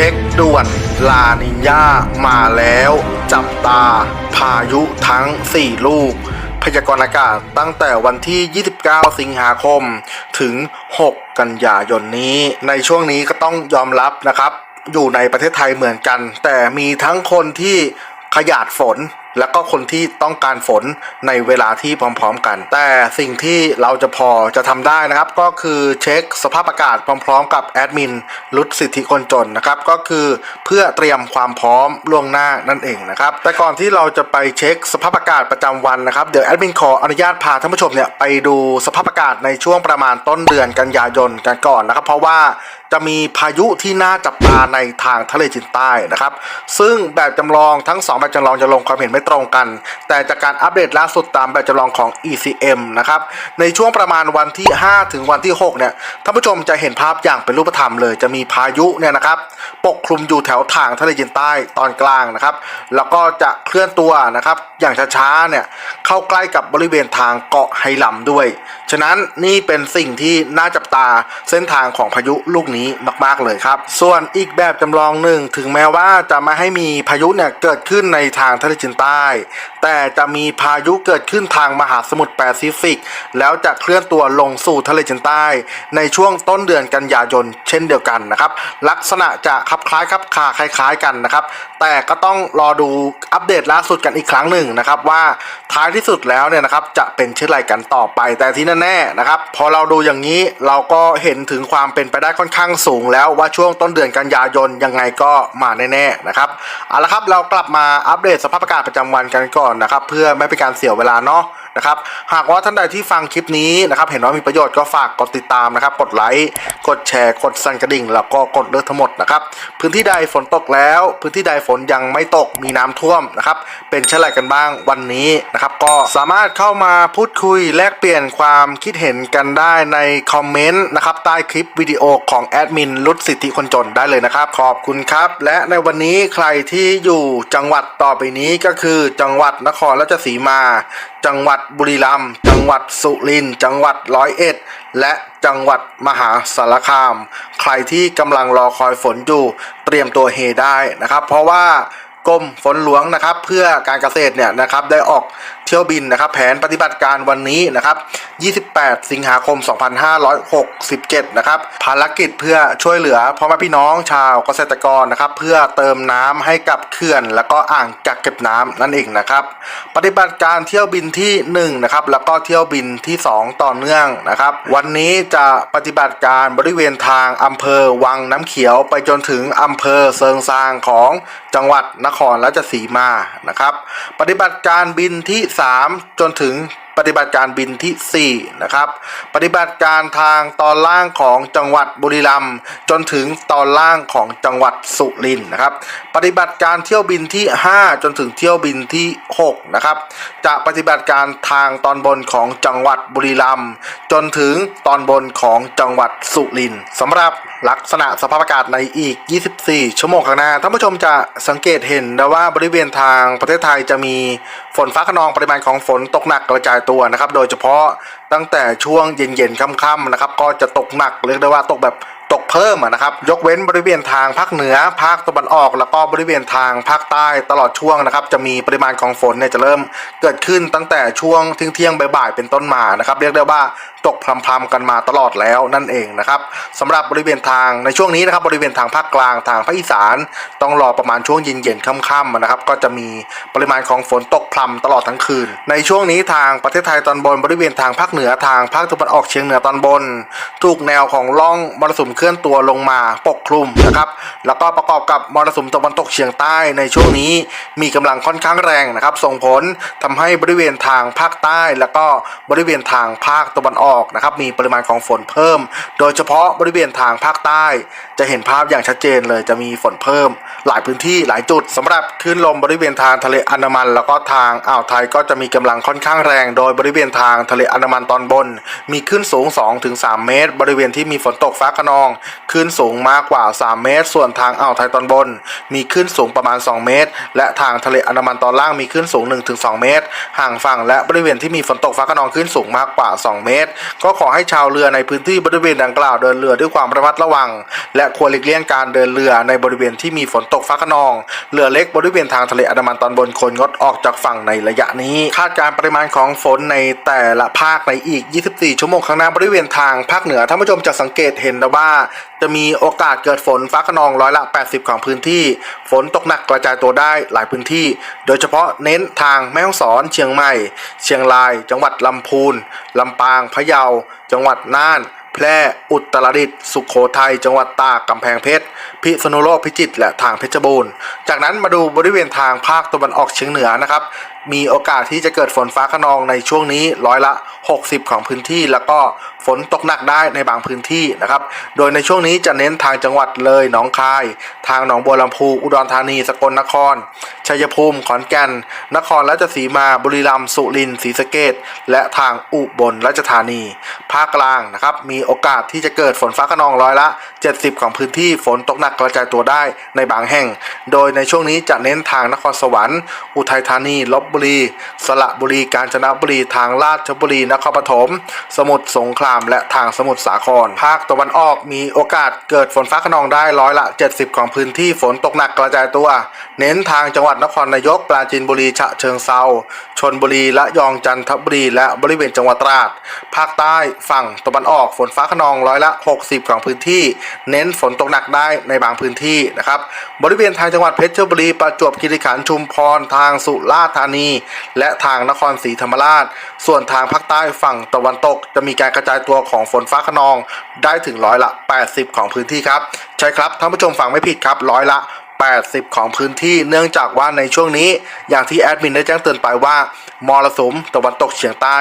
ช็คด่วนลานิญามาแล้ว จับตา พายุทั้ง 4 ลูก พยากรณ์อากาศตั้งแต่วันที่ 29 สิงหาคม ถึง 6 กันยายนนี้ ในช่วงนี้ก็ต้องยอมรับนะครับ อยู่ในประเทศไทยเหมือนกัน แต่มีทั้งคนที่ขยาดฝน แล้วก็คนที่ต้องการฝนในเวลาที่พร้อมๆกัน แต่สิ่งที่เราจะพอจะทำได้นะครับ ก็คือเช็คสภาพอากาศพร้อมๆ กับแอดมินรุดสิทธิคนจนนะครับ ก็คือเพื่อเตรียมความพร้อมล่วงหน้านั่นเองนะครับ แต่ก่อนที่เราจะไปเช็คสภาพอากาศประจำวันนะครับเดี๋ยวแอดมินขออนุญาตพาท่านผู้ชมเนี่ยไปดูสภาพอากาศในช่วงประมาณต้นเดือนกันยายนกันก่อนนะครับ เพราะว่าจะมีพายุที่น่าจับตาในทางทะเลจีนใต้นะครับ ซึ่งแบบจำลองทั้ง 2 แบบจำลองจะลงความเห็นไม่ตรงกัน แต่จากการอัปเดตล่าสุดตามแบบจำลองของ ECM นะครับ ในช่วงประมาณวันที่ 5 ถึงวันที่ 6 เนี่ย ท่านผู้ชมจะเห็นภาพอย่างเป็นรูปธรรมเลย จะมีพายุเนี่ยนะครับ ปกคลุมอยู่แถวทางทะเลจีนใต้ตอนกลางนะครับ แล้วก็จะเคลื่อนตัวนะครับ อย่างช้าๆ เนี่ย เข้าใกล้กับบริเวณทางเกาะไหหลำด้วย ฉะนั้นนี่เป็นสิ่งที่น่าจับตาเส้นทางของพายุลูกนี้มากๆ เลยครับ ส่วนอีกแบบจำลองหนึ่งถึงแม้ว่าจะไม่ให้มีพายุเนี่ยเกิดขึ้นในทางทะเลจีนใต้แต่จะมีพายุเกิดขึ้นทางมหาสมุทรแปซิฟิก แล้วจะเคลื่อนตัวลงสู่ทะเลจีนใต้ ในช่วงต้นเดือนกันยายนเช่นเดียวกันนะครับ ลักษณะจะคลับคล้ายคลับคาคล้ายๆกันนะครับแต่ก็ต้องรอดูอัปเดตล่าสุดกันอีกครั้งหนึ่งนะครับ ว่าท้ายที่สุดแล้วเนี่ยนะครับจะเป็นเช่นไรกันต่อไป แต่ที่แน่ๆนะครับ พอเราดูอย่างนี้เราก็เห็นถึงความเป็นไปได้ค่อนข้างสูง แล้วว่าช่วงต้นเดือนกันยายนยังไงก็มาแน่ๆนะครับเอาละครับเรากลับมาอัปเดตสภาพอากาศประจำวันกันก่อนนะครับ เพื่อไม่เป็นการเสียเวลาเนาะ นะครับหากว่าท่านใดที่ฟังคลิปนี้นะครับเห็นว่ามีประโยชน์ก็ฝากกดติดตามนะครับ กดไลค์กดแชร์กดสั่นกระดิ่ง แล้วก็กดเลือกทั้งหมดนะครับพื้นที่ใดฝนตกแล้ว พื้นที่ใดฝนยังไม่ตกมีน้ำท่วมนะครับเป็นเช่นไรกันบ้างวันนี้นะครับก็สามารถเข้ามาพูดคุยแลกเปลี่ยนความคิดเห็นกันได้ในคอมเมนต์นะครับใต้คลิปวิดีโอของแอดมินรุดสิทธิคนจนได้เลยนะครับขอบคุณครับ และในวันนี้ใครที่อยู่จังหวัดต่อไปนี้ก็คือจังหวัดนครราชสีมา จังหวัดบุรีรัมย์จังหวัดสุรินทร์จังหวัดร้อยเอ็ด และจังหวัดมหาสารคาม ใครที่กำลังรอคอยฝนอยู่เตรียมตัวเฮได้นะครับ เพราะว่ากรมฝนหลวงนะครับ เพื่อการเกษตรเนี่ยนะครับได้ออก เที่ยวบินนะครับแผนปฏิบัติการวันนี้นะครับ 28 สิงหาคม 2567 นะครับภารกิจเพื่อช่วยเหลือพ่อแม่พี่น้องชาวเกษตรกรนะครับ เพื่อเติมน้ำให้กับเขื่อน แล้วก็อ่างกักเก็บน้ำนั่นเองนะครับ ปฏิบัติการเที่ยวบินที่ 1 นะครับ แล้วก็เที่ยวบินที่ 2 ต่อเนื่องนะครับ วันนี้จะปฏิบัติการบริเวณทางอำเภอวังน้ำเขียวไปจนถึงอำเภอเซิงซางของจังหวัดนครราชสีมานะครับ ปฏิบัติการบินที่3 จนถึงปฏิบัติการบินที่ 4 นะครับ ปฏิบัติการทางตอนล่างของจังหวัดบุรีรัมย์จนถึงตอนล่างของจังหวัดสุรินทร์นะครับ ปฏิบัติการเที่ยวบินที่ 5 จนถึงเที่ยวบินที่6นะครับจะปฏิบัติการทางตอนบนของจังหวัดบุรีรัมย์จนถึงตอนบนของจังหวัดสุรินทร์สำหรับลักษณะสภาพอากาศในอีก 24 ชั่วโมงข้างหน้าท่านผู้ชมจะสังเกตเห็นได้ว่าบริเวณทางประเทศไทยจะมี ฝนฟ้าขนองปริมาณของฝนตกหนักกระจายตัวนะครับ โดยเฉพาะตั้งแต่ช่วงเย็นๆค่ำๆนะครับ ก็จะตกหนักเรียกได้ว่าตกแบบ ตกเพิ่มนะครับ ยกเว้นบริเวณทางภาคเหนือ ภาคตะวันออก แล้วก็บริเวณทางภาคใต้ตลอดช่วงนะครับ จะมีปริมาณของฝนเนี่ยจะเริ่มเกิดขึ้นตั้งแต่ช่วงเที่ยงบ่ายๆเป็นต้นมานะครับ เรียกได้ว่าตกพรำๆกันมาตลอดแล้วนั่นเองนะครับสำหรับบริเวณทางในช่วงนี้นะครับ บริเวณทางภาคกลางทางภาคอีสาน ต้องรอประมาณช่วงเย็นๆค่ำๆนะครับ ก็จะมีปริมาณของฝนตกพรำตลอดทั้งคืน ในช่วงนี้ทางประเทศไทยตอนบน บริเวณทางภาคเหนือทางภาคตะวันออกเฉียงเหนือตอนบน ถูกแนวของร่องมรสุมเคลื่อนตัวลงมาปกคลุมนะครับ แล้วก็ประกอบกับมรสุมตะวันตกเฉียงใต้ในช่วงนี้มีกำลังค่อนข้างแรงนะครับ ส่งผลทำให้บริเวณทางภาคใต้ แล้วก็บริเวณทางภาคตะวันออกนะครับ มีปริมาณของฝนเพิ่ม โดยเฉพาะบริเวณทางภาคใต้ จะเห็นภาพอย่างชัดเจนเลยจะมีฝนเพิ่ม หลายพื้นที่หลายจุดสำหรับคลื่นลมบริเวณทางทะเลอันดามัน แล้วก็ทางอ่าวไทยก็จะมีกำลังค่อนข้างแรง โดยบริเวณทางทะเลอันดามันตอนบน มีคลื่นสูง 2-3 เมตร บริเวณที่มีฝนตกฟ้าขนองคลื่นสูงมากกว่า 3 เมตร ส่วนทางอ่าวไทยตอนบน มีคลื่นสูงประมาณ 2 เมตร และทางทะเลอันดามันตอนล่างมีคลื่นสูง 1-2 เมตร ห่างฝั่งและบริเวณที่มีฝนตกฟ้าขนองคลื่นสูงมากกว่า 2 เมตร ก็ขอให้ชาวเรือในพื้นที่บริเวณดังกล่าวเดินเรือด้วยความระมัดระวัง และควรหลีกเลี่ยงการเดินเรือในบริเวณที่มีฝนตกฟ้าขนอง เรือเล็กบริเวณทางทะเลอันดามันตอนบนควรงดออกจากฝั่งในระยะนี้ คาดการณ์ปริมาณของฝนในแต่ละภาคในอีก 24 ชั่วโมงข้างหน้าบริเวณทางภาคเหนือท่านผู้ชมจะสังเกตเห็นได้ว่าจะมีโอกาสเกิดฝนฟ้าขนองร้อยละ 80 ของพื้นที่ ฝนตกหนักกระจายตัวได้หลายพื้นที่ โดยเฉพาะเน้นทางแม่ฮ่องสอน เชียงใหม่ เชียงราย จังหวัดลำพูนลำปาง พะเยา จังหวัดน่าน แพร่ อุตรดิตถ์ สุขโขทัย จังหวัดตาก กำแพงเพชร พิษณุโลก พิจิตร และทางเพชรบูรณ์ จากนั้นมาดูบริเวณทางภาคตะวันออกเฉียงเหนือนะครับ มีโอกาสที่จะเกิดฝนฟ้าขนองในช่วงนี้ร้อยละ 60 ของพื้นที่ แล้วก็ฝนตกหนักได้ในบางพื้นที่นะครับ โดยในช่วงนี้จะเน้นทางจังหวัดเลยหนองคาย ทางหนองบัวลำพู อุดรธานี สกลนคร ชัยภูมิ ขอนแก่น นครราชสีมา บุรีรัมย์ สุรินทร์ ศรีสะเกษและทางอุบลราชธานี ภาคกลางนะครับ มีโอกาสที่จะเกิดฝนฟ้าขนองร้อยละ 70 ของพื้นที่ ฝนตกหนักกระจายตัวได้ในบางแห่ง โดยในช่วงนี้จะเน้นทางนครสวรรค์ อุทัยธานี ลบบุรี สระบุรีกาญจนบุรีทางราชบุรีนครปฐมสมุทรสงคราม และทางสมุทรสาคร ภาคตะวันออกมีโอกาสเกิดฝนฟ้าขนองได้ร้อยละ 70 ของพื้นที่ฝนตกหนักกระจายตัว เน้นทางจังหวัดนครนายกปราจีนบุรีฉะเชิงเซาชนบุรีและยองจันทบุรี และบริเวณจังหวัดตราด ภาคใต้ฝั่งตะวันออกฝนฟ้าขนองร้อยละ 60 ของพื้นที่ เน้นฝนตกหนักได้ในบางพื้นที่นะครับบริเวณทางจังหวัดเพชรบุรีประจวบคีรีขันธ์ชุมพรทางสุราษฎร์ธานีและทางนครศรีธรรมราช ส่วนทางภาคใต้ฝั่งตะวันตก จะมีการกระจายตัวของฝนฟ้าขนองได้ถึงร้อยละ 80 ของพื้นที่ครับ ใช่ครับท่านผู้ชมฟังไม่ผิดครับร้อยละ 80 ของพื้นที่เนื่องจากว่าในช่วงนี้ อย่างที่แอดมินได้แจ้งเตือนไปว่ามรสุมตะวันตกเฉียงใต้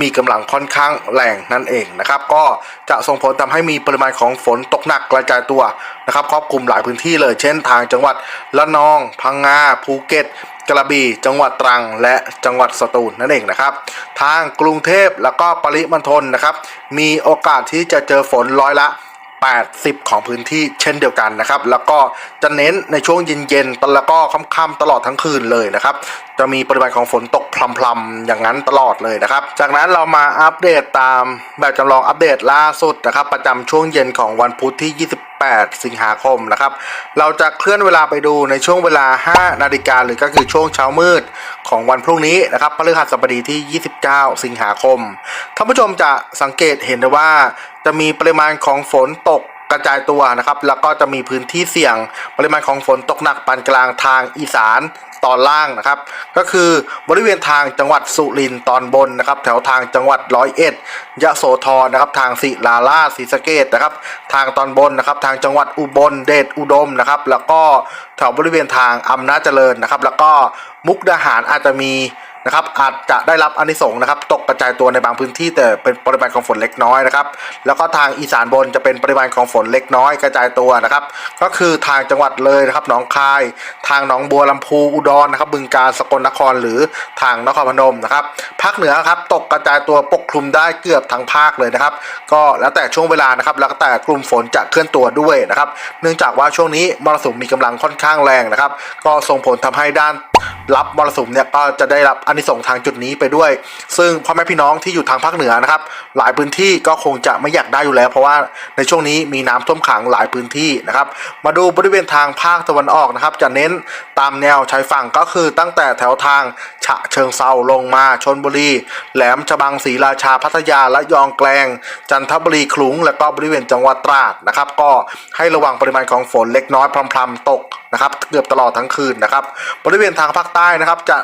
มีกำลังค่อนข้างแรงนั่นเองนะครับก็จะส่งผลทำให้มีปริมาณของฝนตกหนักกระจายตัวนะครับครอบคลุมหลายพื้นที่เลย เช่นทางจังหวัดละนอง พังงาภูเก็ต กระบี่จังหวัดตรัง และจังหวัดสตูลนั่นเองนะครับ ทางกรุงเทพแล้วก็ปริมณฑลนะครับ มีโอกาสที่จะเจอฝนร้อยละ 80 ของพื้นที่เช่นเดียวกันนะครับ แล้วก็จะเน้นในช่วงเย็นๆตแล้วก็ค่ำๆตลอดทั้งคืนเลยนะครับ จะมีปริมาณของฝนตกพรำๆอย่างนั้นตลอดเลยนะครับ จากนั้นเรามาอัปเดตตามแบบจำลองอัปเดตล่าสุดนะครับ ประจำช่วงเย็นของวันพุธที่ 28 8 สิงหาคมนะครับ เราจะเคลื่อนเวลาไปดูในช่วงเวลา 5 นาฬิกาหรือก็คือช่วงเช้ามืดของวันพรุ่งนี้นะครับพฤหัสบดีที่ 29 สิงหาคม ท่านผู้ชมจะสังเกตเห็นได้ว่าจะมีปริมาณของฝนตก กระจายตัวนะครับ แล้วก็จะมีพื้นที่เสี่ยงปริมาณของฝนตกหนักปานกลางทางอีสานตอนล่างนะครับ ก็คือบริเวณทางจังหวัดสุรินทร์ตอนบนนะครับ แถวทางจังหวัดร้อยเอ็ดยะโสธรนะครับ ทางศิลาลาศรีสะเกดนะครับ ทางตอนบนนะครับ ทางจังหวัดอุบลเดชอุดมนะครับ แล้วก็แถวบริเวณทางอำนาจเจริญนะครับ แล้วก็มุกดาหารอาจจะมี นะครับอาจจะได้รับอานิสงส์นะครับตกกระจายตัวในบางพื้นที่แต่เป็นปริมาณของฝนเล็กน้อยนะครับแล้วก็ทางอีสานบนจะเป็นปริมาณของฝนเล็กน้อยกระจายตัวนะครับ ก็คือทางจังหวัดเลยนะครับหนองคาย ทางหนองบัวลำพูอุดรนะครับบึงกาฬสกลนครหรือทางนครพนมนะครับภาคเหนือครับตกกระจายตัวปกคลุมได้เกือบทั้งภาคเลยนะครับ ก็แล้วแต่ช่วงเวลานะครับแล้วแต่กลุ่มฝนจะเคลื่อนตัวด้วยนะครับ เนื่องจากว่าช่วงนี้มรสุมมีกำลังค่อนข้างแรงนะครับ ก็ส่งผลทำให้ด้าน รับมรสุมเนี่ยก็จะได้รับอนิสงส์ทางจุดนี้ไปด้วย ซึ่งพ่อแม่พี่น้องที่อยู่ทางภาคเหนือนะครับ หลายพื้นที่ก็คงจะไม่อยากได้อยู่แล้ว เพราะว่าในช่วงนี้มีน้ำท่วมขังหลายพื้นที่นะครับ มาดูบริเวณทางภาคตะวันออกนะครับ จะเน้นตามแนวชายฝั่งก็คือตั้งแต่แถวทางฉะเชิงเซาลงมาชนบุรี แหลมฉบังศรีราชาพัทยาและยองแกลง จันทบุรีขลุง และก็บริเวณจังหวัดตราดนะครับ ก็ให้ระวังปริมาณของฝนเล็กน้อยพรำๆตกนะครับเกือบตลอดทั้งคืนนะครับบริเวณทางภาคใต้นะครับจะ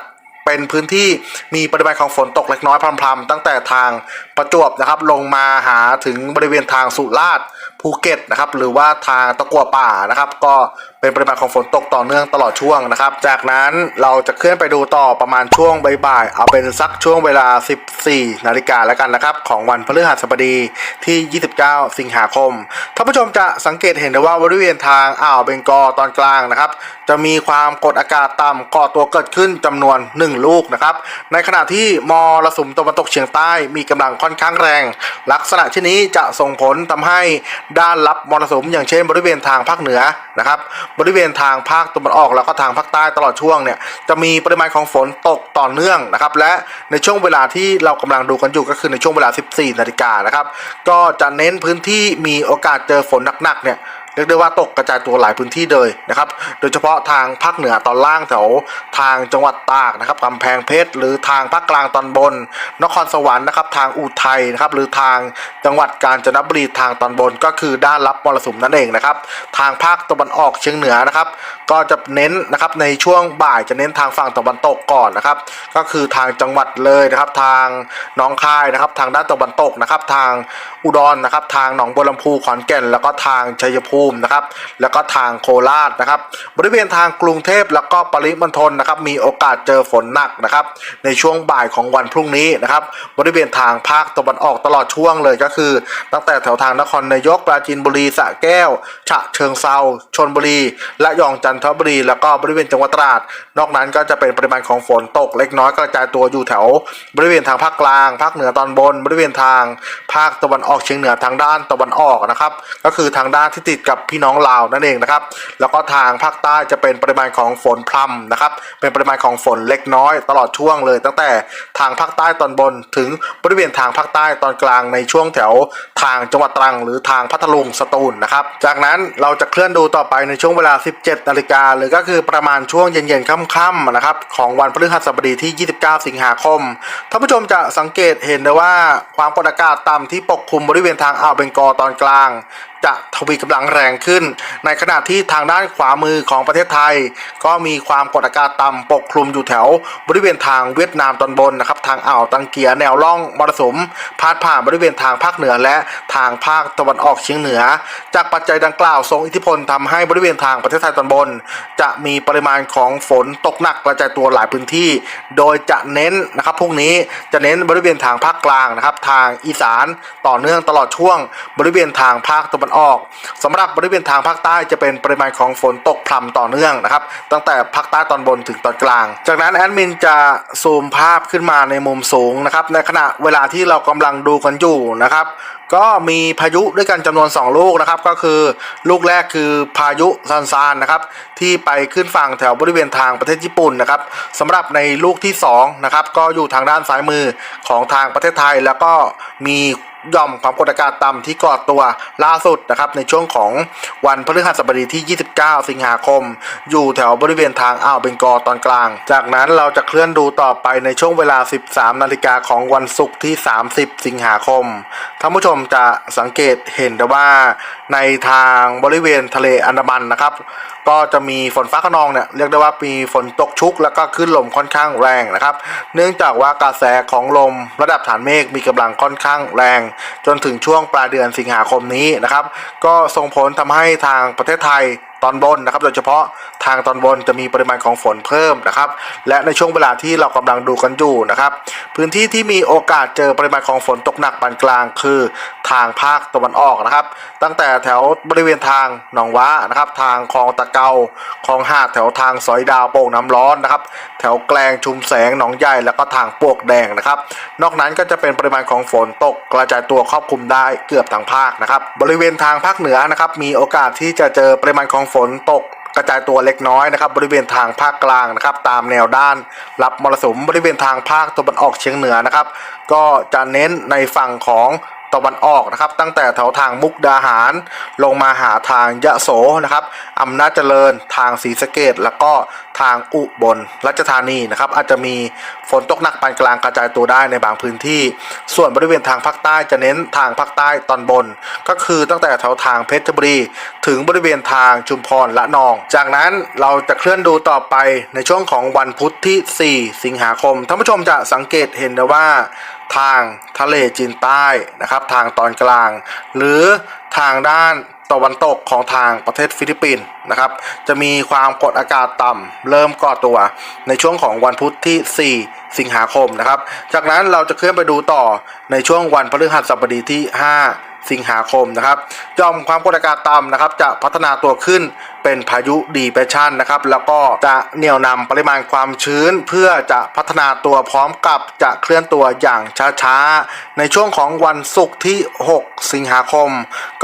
เป็นพื้นที่มีปริมาณของฝนตกเล็กน้อยพรำๆตั้งแต่ทางประจวบนะครับลงมาหาถึงบริเวณทางสุราษฎร์ภูเก็ตนะครับหรือว่าทางตะกัวป่านะครับ ก็ เป็นปริมาณของฝนตกต่อเนื่องตลอดช่วงนะครับ จากนั้นเราจะเคลื่อนไปดูต่อประมาณช่วงบ่ายๆเอาเป็นสักช่วงเวลา 14 นาฬิกาแล้วกันนะครับ ของวันพฤหัสบดีที่ 29 สิงหาคมท่านผู้ชมจะสังเกตเห็นได้ว่าบริเวณทางอ่าวเบงกอตอนกลางนะครับ จะมีความกดอากาศต่ำก่อตัวเกิดขึ้นจำนวน 1 ลูกนะครับ ในขณะที่มรสุมตะวันตกเฉียงใต้มีกำลังค่อนข้างแรง ลักษณะเช่นนี้จะส่งผลทำให้ด้านรับมรสุมอย่างเช่น บริเวณทางภาคเหนือนะครับบริเวณทางภาคตะวันออกแล้วก็ทางภาคใต้ตลอดช่วงเนี่ยจะมีปริมาณของฝนตกต่อเนื่องนะครับ และในช่วงเวลาที่เรากำลังดูกันอยู่ก็คือในช่วงเวลา 14 นาฬิกานะครับ ก็จะเน้นพื้นที่มีโอกาสเจอฝนหนักๆเนี่ย เรียกได้ว่าตกกระจายตัวหลายพื้นที่เลยนะครับ โดยเฉพาะทางภาคเหนือตอนล่างแถวทางจังหวัดตากนะครับกำแพงเพชรหรือทางภาคกลางตอนบน นครสวรรค์นะครับ ทางอุทัยนะครับหรือทางจังหวัดกาญจนบุรีทางตอนบนก็คือด้านรับมรสุมนั่นเองนะครับ ทางภาคตะวันออกเฉียงเหนือนะครับ ก็จะเน้นนะครับในช่วงบ่ายจะเน้นทางฝั่งตะวันตกก่อนนะครับ ก็คือทางจังหวัดเลยนะครับ ทางหนองคายนะครับ ทางด้านตะวันตกนะครับ ทางอุดรนะครับ ทางหนองบัวลำพูขอนแก่น แล้วก็ทางชัยภูมินะครับ แล้วก็ทางโคราชนะครับ บริเวณทางกรุงเทพแล้วก็ปริมณฑลนะครับ มีโอกาสเจอฝนหนักนะครับ ในช่วงบ่ายของวันพรุ่งนี้นะครับ บริเวณทางภาคตะวันออกตลอดช่วงเลยก็คือ ตั้งแต่แถวทางนครนายกปราจีนบุรีสระแก้ว ฉะเชิงเซาชนบุรี และยองจันทบุรี แล้วก็บริเวณจังหวัดตราด นอกนั้นก็จะเป็นปริมาณของฝนตกเล็กน้อยกระจายตัวอยู่แถว บริเวณทางภาคกลาง ภาคเหนือตอนบน บริเวณทาง ภาคตะวันออกเฉียงเหนือทางด้านตะวันออกนะครับ ก็คือทางด้านที่ติดกับพี่น้องลาวนั่นเองนะครับ แล้วก็ทางภาคใต้จะเป็นปริมาณของฝนพรำนะครับ เป็นปริมาณของฝนเล็กน้อย ตลอดช่วงเลย ตั้งแต่ทางภาคใต้ตอนบนถึงบริเวณทางภาคใต้ตอนกลางในช่วงแถวทางจังหวัดตรัง หรือทางพัทลุงสตูลนะครับ จากนั้นเราจะเคลื่อนดูต่อไปในช่วงเวลา 17 นาฬิกาหรือก็คือประมาณช่วงเย็นๆค่ำๆนะครับของวันพฤหัสบดีที่ 29 สิงหาคมท่านผู้ชมจะสังเกตเห็นได้ว่าความกดอากาศต่ำที่ปกคลุมบริเวณทางอ่าวเบงกอตอนกลาง จะทวีกำลังแรงขึ้น ในขณะที่ทางด้านขวามือของประเทศไทย ก็มีความกดอากาศต่ำปกคลุมอยู่แถว บริเวณทางเวียดนามตอนบนนะครับทางอ่าวตังเกียแนวล่องมรสุมพาดผ่านบริเวณทางภาคเหนือและทางภาคตะวันออกเฉียงเหนือ จากปัจจัยดังกล่าวทรงอิทธิพลทำให้บริเวณทางประเทศไทยตอนบน จะมีปริมาณของฝนตกหนักกระจายตัวหลายพื้นที่ โดยจะเน้นนะครับพรุ่งนี้จะเน้นบริเวณทางภาคกลางนะครับทางอีสานต่อเนื่องตลอดช่วง บริเวณทางภาคตะวันออกสำหรับบริเวณทางภาคใต้จะเป็นปริมาณของฝนตกพรำต่อเนื่องนะครับ ตั้งแต่ภาคใต้ตอนบนถึงตอนกลาง จากนั้นแอดมินจะซูมภาพขึ้นมาในมุมสูงนะครับในขณะเวลาที่เรากำลังดูกันอยู่นะครับก็มีพายุด้วยกันจำนวน 2 ลูกนะครับ ก็คือลูกแรกคือพายุซันซานนะครับ ที่ไปขึ้นฝั่งแถวบริเวณทางประเทศญี่ปุ่นนะครับสำหรับในลูกที่2นะครับก็อยู่ทางด้านซ้ายมือของทางประเทศไทย แล้วก็มีย่อมความกดอากาศต่ำที่ก่อตัวล่าสุดนะครับในช่วงของวันพฤหัสบดีที่ 29 สิงหาคม อยู่แถวบริเวณทางอ่าวเบงกอลตอนกลาง จากนั้นเราจะเคลื่อนดูต่อไปในช่วงเวลา 13 นาฬิกาของวันศุกร์ที่ 30 สิงหาคมท่านผู้ชมจะสังเกตเห็นได้ว่าในทางบริเวณทะเลอันดามันนะครับ ก็จะมีฝนฟ้าขนองเนี่ยเรียกได้ว่ามีฝนตกชุก แล้วก็คลื่นลมค่อนข้างแรงนะครับ เนื่องจากว่ากระแสของลมระดับฐานเมฆมีกำลังค่อนข้างแรง จนถึงช่วงปลายเดือนสิงหาคมนี้นะครับ ก็ส่งผลทำให้ทางประเทศไทยตอนบนนะครับโดยเฉพาะทางตอนบนจะมีปริมาณของฝนเพิ่มนะครับ และในช่วงเวลาที่เรากำลังดูกันอยู่นะครับ พื้นที่ที่มีโอกาสเจอปริมาณของฝนตกหนักปานกลางคือทางภาคตะวันออกนะครับ ตั้งแต่แถวบริเวณทางหนองว้านะครับ ทางคลองตะเกาคลองหาดแถวทางสอยดาวโป่งน้ำร้อนนะครับ แถวแกลงชุมแสงหนองใหญ่แล้วก็ทางปวกแดงนะครับ นอกนั้นก็จะเป็นปริมาณของฝนตกกระจายตัวครอบคลุมได้เกือบทั้งภาคนะครับ บริเวณทางภาคเหนือนะครับ มีโอกาสที่จะเจอปริมาณของฝนตกกระจายตัวเล็กน้อยนะครับบริเวณทางภาคกลางนะครับ ตามแนวด้าน รับมรสุมบริเวณทางภาคตะวันออกเฉียงเหนือนะครับ ก็จะเน้นในฝั่งของ ตะวันออกนะครับ ตั้งแต่แถวทางมุกดาหาร ลงมาหาทางยะโสนะครับอำนาจเจริญทางศรีสะเกดแล้วก็ทางอุบลราชธานีนะครับ อาจจะมีฝนตกหนักปานกลางกระจายตัวได้ในบางพื้นที่ ส่วนบริเวณทางภาคใต้จะเน้นทางภาคใต้ตอนบน ก็คือตั้งแต่แถวทางเพชรบุรี ถึงบริเวณทางชุมพรละนอง จากนั้นเราจะเคลื่อนดูต่อไปในช่วงของวันพุธที่ 4 สิงหาคมท่านผู้ชมจะสังเกตเห็นได้ว่าทางทะเลจีนใต้นะครับ ทางตอนกลาง หรือทางด้านตะวันตกของทางประเทศฟิลิปปินส์นะครับ จะมีความกดอากาศต่ำเริ่มก่อตัวในช่วงของวันพุธที่ 4 สิงหาคมนะครับ จากนั้นเราจะเคลื่อนไปดูต่อในช่วงวันพฤหัสบดีที่ 5 สิงหาคมนะครับยอมความกดอากาศต่ำนะครับจะพัฒนาตัวขึ้นเป็นพายุดีเพรสชันนะครับแล้วก็จะเหนี่ยวนำปริมาณความชื้น เพื่อจะพัฒนาตัวพร้อมกับจะเคลื่อนตัวอย่างช้าๆ ในช่วงของวันศุกร์ที่ 6 สิงหาคม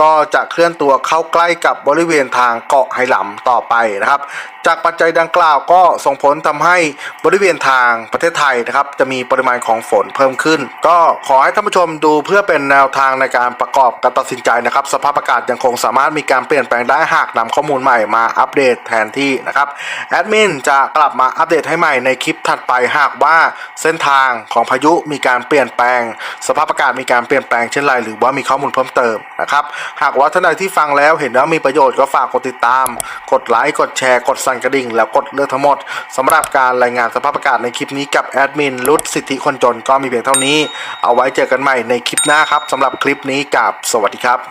ก็จะเคลื่อนตัวเข้าใกล้กับบริเวณทางเกาะไหหลำต่อไปนะครับจากปัจจัยดังกล่าวก็ส่งผลทำให้บริเวณทางประเทศไทยนะครับจะมีปริมาณของฝนเพิ่มขึ้น ก็ขอให้ท่านผู้ชมดูเพื่อเป็นแนวทางในการประกอบการตัดสินใจนะครับ สภาพอากาศยังคงสามารถมีการเปลี่ยนแปลงได้หากนำข้อมูลใหม่มาอัปเดตแทนที่นะครับแอดมินจะกลับมาอัปเดตให้ใหม่ในคลิปถัดไปหากว่าเส้นทางของพายุมีการเปลี่ยนแปลง สภาพอากาศมีการเปลี่ยนแปลงเช่นไรหรือว่ามีข้อมูลเพิ่มเติมนะครับหากว่าท่านใดที่ฟังแล้วเห็นว่ามีประโยชน์ก็ฝากกดติดตาม กดไลค์กดแชร์กดสั่นกระดิ่ง แล้วกดเลือกทั้งหมดสำหรับการรายงานสภาพอากาศในคลิปนี้กับแอดมินรุดสิทธิคนจนก็มีเพียงเท่านี้ เอาไว้เจอกันใหม่ในคลิปหน้าครับสำหรับคลิปนี้กับสวัสดีครับ